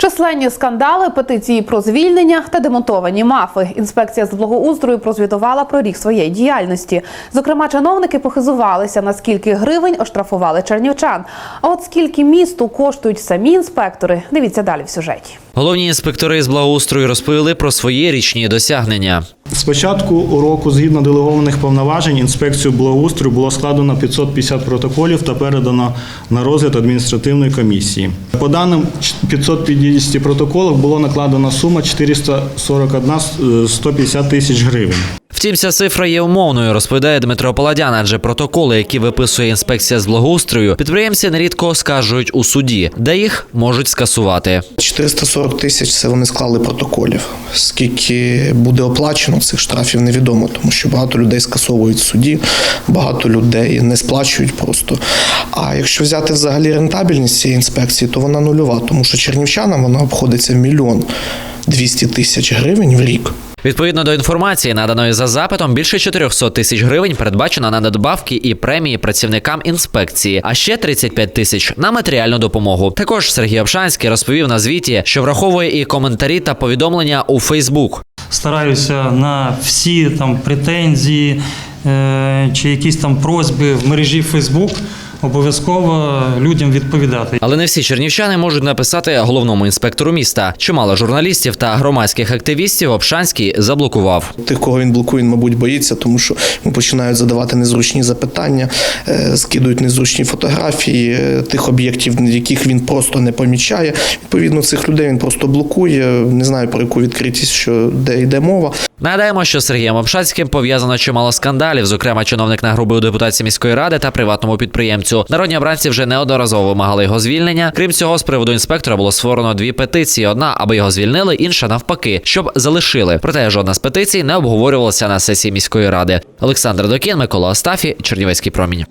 Численні скандали, петиції про звільнення та демонтовані мафи. Інспекція з благоустрою прозвітувала про рік своєї діяльності. Зокрема, чиновники похизувалися, на скільки гривень оштрафували чернівчан. А от скільки місту коштують самі інспектори, дивіться далі в сюжеті. Головні інспектори з благоустрою розповіли про свої річні досягнення. З початку уроку, згідно делегованих повноважень, інспекцію благоустрою було складено 550 протоколів та передано на розгляд адміністративної комісії. По даним 550 протоколів було накладена сума 441 150 тисяч гривень. Втім, ця цифра є умовною, розповідає Дмитро Паладян, адже протоколи, які виписує інспекція з благоустрою, підприємці нерідко оскаржують у суді, де їх можуть скасувати. 440 тисяч це вони склали протоколів. Скільки буде оплачено цих штрафів, невідомо, тому що багато людей скасовують в суді, багато людей не сплачують просто. А якщо взяти взагалі рентабельність цієї інспекції, то вона нульова, тому що чернівчанам вона обходиться мільйон 200 тисяч гривень в рік. Відповідно до інформації, наданої за запитом, більше 400 тисяч гривень передбачено на надбавки і премії працівникам інспекції, а ще 35 тисяч на матеріальну допомогу. Також Сергій Обшанський розповів на звіті, що враховує і коментарі та повідомлення у Фейсбук. стараюся на всі там претензії е, чи якісь там просьби в мережі Facebook обов'язково людям відповідати. Але не всі чернівчани можуть написати головному інспектору міста. Чимало журналістів та громадських активістів Обшанський заблокував. Тих, кого він блокує, він, мабуть, боїться, тому що йому починають задавати незручні запитання, е, скидують незручні фотографії е, тих об'єктів, яких він просто не помічає. Відповідно, цих людей він просто блокує. Не знаю про яку відкритість, що де йде мова. Нагадаємо, що з Сергієм Обшанським пов'язано чимало скандалів. Зокрема, чиновник нагрубив депутатці міської ради та приватному підприємцю. Народні обранці вже неодноразово вимагали його звільнення. Крім цього, з приводу інспектора було створено дві петиції: одна, аби його звільнили, інша навпаки, щоб залишили. Проте жодна з петицій не обговорювалася на сесії міської ради. Олександр Докін, Микола Остафі, Чернівецький промінь.